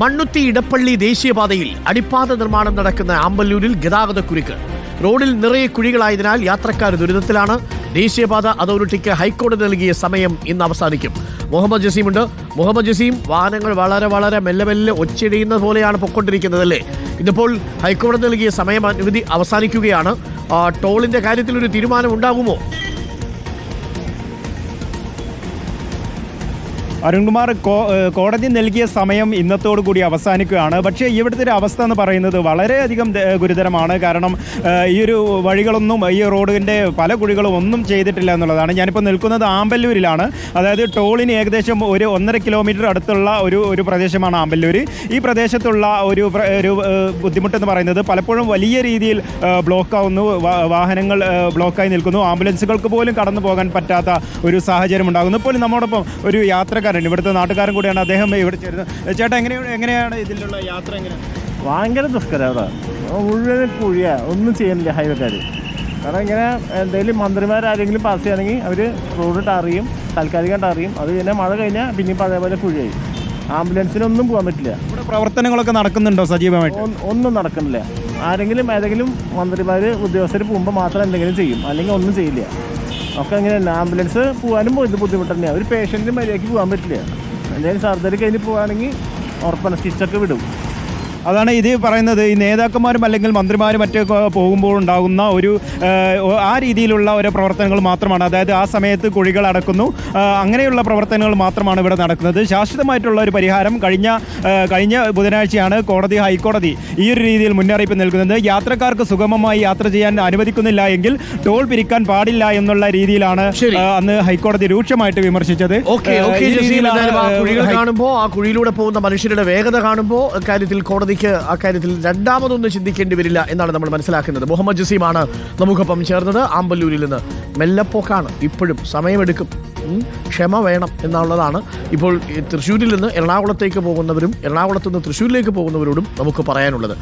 മണ്ണുത്തി ഇടപ്പള്ളി ദേശീയപാതയിൽ അടിപ്പാത നിർമ്മാണം നടക്കുന്ന ആമ്പല്ലൂരിൽ ഗതാഗതക്കുരുക്ക് റോഡിൽ നിറയെ കുഴികളായതിനാൽ യാത്രക്കാർ ദുരിതത്തിലാണ്. ദേശീയപാത അതോറിറ്റിക്ക് ഹൈക്കോടതി നൽകിയ സമയം ഇന്ന് അവസാനിക്കും. മുഹമ്മദ് ജസീമുണ്ട് മുഹമ്മദ് ജസീം വാഹനങ്ങൾ വളരെ വളരെ മെല്ലെ മെല്ലെ ഒച്ചിടിയുന്ന പോലെയാണ് പൊക്കൊണ്ടിരിക്കുന്നത് അല്ലേ ഇന്നിപ്പോൾ ഹൈക്കോടതി നൽകിയ സമയം അനുമതി അവസാനിക്കുകയാണ്. ടോളിന്റെ കാര്യത്തിൽ ഒരു തീരുമാനം ഉണ്ടാകുമോ? അരുൺകുമാർ കോടതി നൽകിയ സമയം ഇന്നത്തോടു കൂടി അവസാനിക്കുകയാണ്. പക്ഷേ ഇവിടുത്തെ ഒരു അവസ്ഥ എന്ന് പറയുന്നത് വളരെയധികം ഗുരുതരമാണ്. കാരണം ഈ ഒരു വഴികളൊന്നും ഈ റോഡിന്റെ പല കുഴികളും ഒന്നും ചെയ്തിട്ടില്ല എന്നുള്ളതാണ്. ഞാനിപ്പോൾ നിൽക്കുന്നത് ആമ്പല്ലൂരിലാണ്. അതായത് ടോളിന് ഏകദേശം ഒരു ഒന്നര കിലോമീറ്റർ അടുത്തുള്ള ഒരു ഒരു പ്രദേശമാണ് ആമ്പല്ലൂർ ഈ പ്രദേശത്തുള്ള ഒരു ഒരു ബുദ്ധിമുട്ടെന്ന് പറയുന്നത് പലപ്പോഴും വലിയ രീതിയിൽ ബ്ലോക്കാവുന്നു. വാഹനങ്ങൾ ബ്ലോക്കായി നിൽക്കുന്നു. ആംബുലൻസുകൾക്ക് പോലും കടന്നു പോകാൻ പറ്റാത്ത ഒരു സാഹചര്യം ഉണ്ടാകുന്നു ഇപ്പോൾ നമ്മോടൊപ്പം ഒരു യാത്രക്കാരൻ ഇവിടുത്തെ നാട്ടുകാരൻ കൂടിയാണ് അദ്ദേഹം ഇവിടെ ചേരുന്നത്. ചേട്ടാ എങ്ങനെയാണ് എങ്ങനെയാണ് ഇതിലുള്ള യാത്ര എങ്ങനെയാണ് ഭയങ്കര ദുഷ്കരം അവിടെ മുഴുവൻ കുഴിയ ഒന്നും ചെയ്യുന്നില്ല ഹൈവേക്കാർ കാരണം ഇങ്ങനെ എന്തെങ്കിലും മന്ത്രിമാരാരെങ്കിലും പാസ് ചെയ്യുകയാണെങ്കിൽ അവർ റോഡ് അറിയും താൽക്കാലികമായിട്ട് അറിയും. അത് പിന്നെ മഴ കഴിഞ്ഞാൽ പിന്നെയും പഴയപോലെ കുഴിയായി ആംബുലൻസിനൊന്നും പോകാൻ പറ്റില്ല. ഇവിടെ പ്രവർത്തനങ്ങളൊക്കെ നടക്കുന്നുണ്ടോ സജീവമായിട്ട്? ഒന്നും നടക്കുന്നില്ല. ആരെങ്കിലും ഏതെങ്കിലും മന്ത്രിമാർ ഉദ്യോഗസ്ഥർ പോകുമ്പോൾ മാത്രം എന്തെങ്കിലും ചെയ്യും. അല്ലെങ്കിൽ ഒന്നും ചെയ്യില്ല. ഒക്കെ അങ്ങനെ ആംബുലൻസ് പോകാനും ബുദ്ധിമുട്ട് തന്നെയാണ് ഒരു പേഷ്യന്റിന് മര്യാദയ്ക്ക് പോകാൻ പറ്റില്ല. എന്തെങ്കിലും സർജറി കഴിഞ്ഞ് പോവുകയാണെങ്കിൽ ഉറപ്പാണ്. സ്റ്റിച്ചൊക്കെ വിടും. അതാണ് ഇത് പറയുന്നത്. ഈ നേതാക്കന്മാരും അല്ലെങ്കിൽ മന്ത്രിമാരും മറ്റൊക്കെ പോകുമ്പോൾ ഉണ്ടാകുന്ന ഒരു ആ രീതിയിലുള്ള ഓരോ പ്രവർത്തനങ്ങൾ മാത്രമാണ്. അതായത് ആ സമയത്ത് കുഴികൾ അടക്കുന്നു. അങ്ങനെയുള്ള പ്രവർത്തനങ്ങൾ മാത്രമാണ് ഇവിടെ നടക്കുന്നത്. ശാശ്വതമായിട്ടുള്ള ഒരു പരിഹാരം കഴിഞ്ഞ കഴിഞ്ഞ ബുധനാഴ്ചയാണ് കോടതി ഹൈക്കോടതി ഈ ഒരു രീതിയിൽ മുന്നറിയിപ്പ് നൽകുന്നത്. യാത്രക്കാർക്ക് സുഗമമായി യാത്ര ചെയ്യാൻ അനുവദിക്കുന്നില്ല എങ്കിൽ ടോൾ പിരിക്കാൻ പാടില്ല എന്നുള്ള രീതിയിലാണ് അന്ന് ഹൈക്കോടതി രൂക്ഷമായിട്ട് വിമർശിച്ചത്. കുഴികൾ കാണുമ്പോൾ ആ കുഴിയിലൂടെ പോകുന്ന മനുഷ്യരുടെ വേഗത കാണുമ്പോൾ അക്കാര്യത്തിൽ കോടതിക്ക് അക്കാര്യത്തിൽ രണ്ടാമതൊന്നും ചിന്തിക്കേണ്ടി വരില്ല എന്നാണ് നമ്മൾ മനസ്സിലാക്കുന്നത്. മുഹമ്മദ് ജസീമാണ് നമുക്കൊപ്പം ചേർന്നത്. ആമ്പല്ലൂരിൽ നിന്ന് മെല്ലപ്പോക്കാണ് ഇപ്പോഴും സമയമെടുക്കും. ക്ഷമ വേണം എന്നുള്ളതാണ്. ഇപ്പോൾ തൃശ്ശൂരിൽ നിന്ന് എറണാകുളത്തേക്ക് പോകുന്നവരും എറണാകുളത്ത് നിന്ന് തൃശ്ശൂരിലേക്ക് പോകുന്നവരോടും നമുക്ക് പറയാനുള്ളത്.